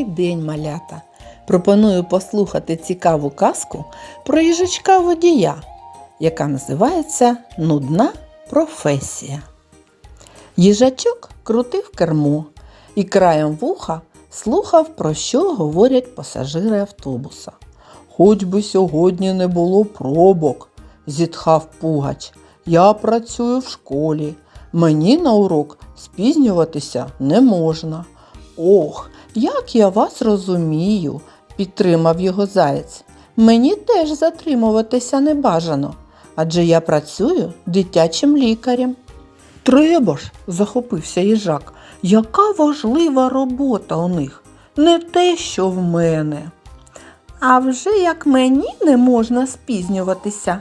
день, малята! Пропоную послухати цікаву казку про їжачка водія, яка називається Нудна професія. Їжачок крутив кермо і краєм вуха слухав, про що говорять пасажири автобуса. Хоч би сьогодні не було пробок, зітхав Пугач. Я працюю в школі. Мені на урок спізнюватися не можна. Ох, як я вас розумію, підтримав його заєць. Мені теж затримуватися не бажано, адже я працюю дитячим лікарем. Треба ж, захопився їжак, яка важлива робота у них, не те, що в мене. А вже як мені не можна спізнюватися,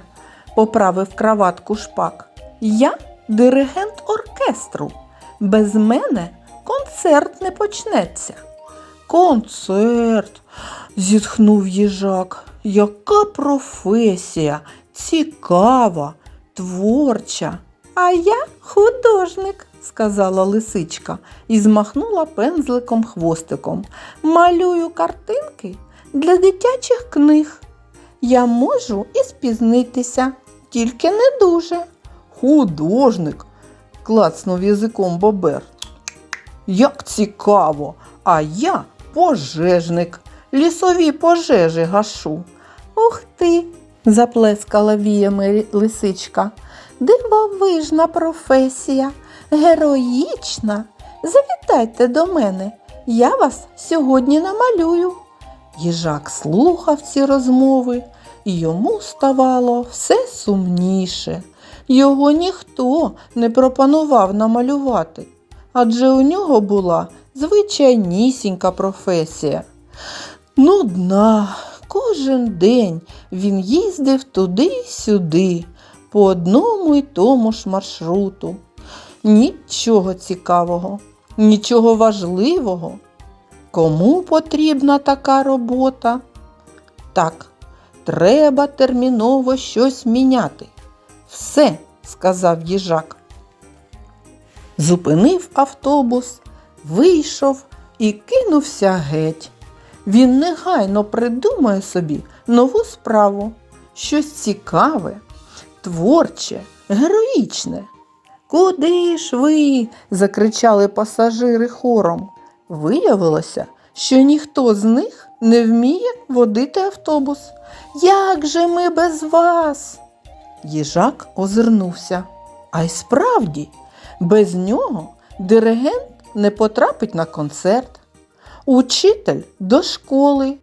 поправив краватку шпак. Я диригент оркестру. Без мене концерт не почнеться. Концерт, зітхнув їжак. Яка професія, цікава, творча. А я художник, сказала лисичка і змахнула пензликом хвостиком. Малюю картинки для дитячих книг. Я можу і спізнитися, тільки не дуже. Художник, клацнув язиком бобер. Як цікаво, а я пожежник, лісові пожежі гашу. Ух ти, заплескала віями лисичка. Дивовижна професія, героїчна. Завітайте до мене, я вас сьогодні намалюю. Їжак слухав ці розмови, і йому ставало все сумніше. Його ніхто не пропонував намалювати, адже у нього була звичайнісінька професія. Нудна, кожен день він їздив туди й сюди, по одному й тому ж маршруту. Нічого цікавого, нічого важливого. Кому потрібна така робота? Так, треба терміново щось міняти. Все, сказав їжак. Зупинив автобус, вийшов і кинувся геть. Він негайно придумає собі нову справу, щось цікаве, творче, героїчне. Куди ж ви? закричали пасажири хором. Виявилося, що ніхто з них не вміє водити автобус. Як же ми без вас? Їжак озирнувся. А й справді, без нього диригент не потрапить на концерт, учитель до школи,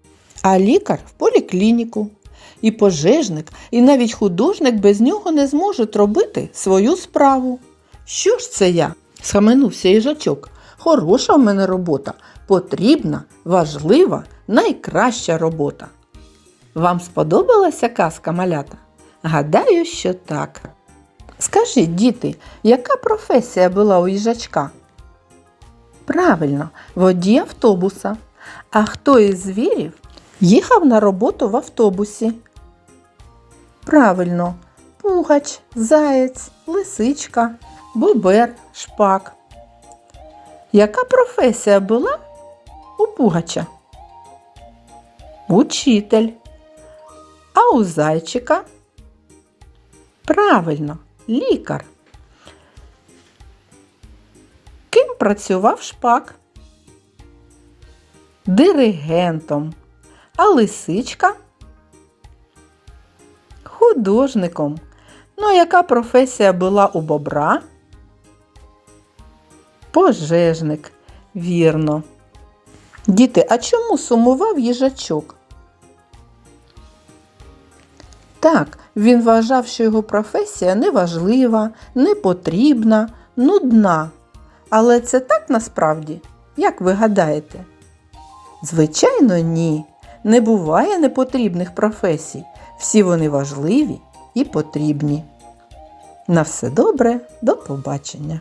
а лікар в поліклініку. І пожежник, і навіть художник без нього не зможуть робити свою справу. Що ж це я? схаменувся їжачок. Хороша в мене робота, потрібна, важлива, найкраща робота. Вам сподобалася казка малята? Гадаю, що так. Скажіть, діти, яка професія була у їжачка? Правильно, водій автобуса. А хто із звірів їхав на роботу в автобусі? Правильно, пугач, заєць, лисичка, бобер, шпак. Яка професія була у пугача? Учитель. А у зайчика? Правильно, лікар. Працював шпак? Диригентом. А лисичка? Художником. Ну, а яка професія була у бобра? Пожежник. Вірно. Діти, а чому сумував їжачок? Так, він вважав, що його професія неважлива, непотрібна, нудна. Але це так насправді, як ви гадаєте? Звичайно, ні. Не буває непотрібних професій. Всі вони важливі і потрібні. На все добре, до побачення!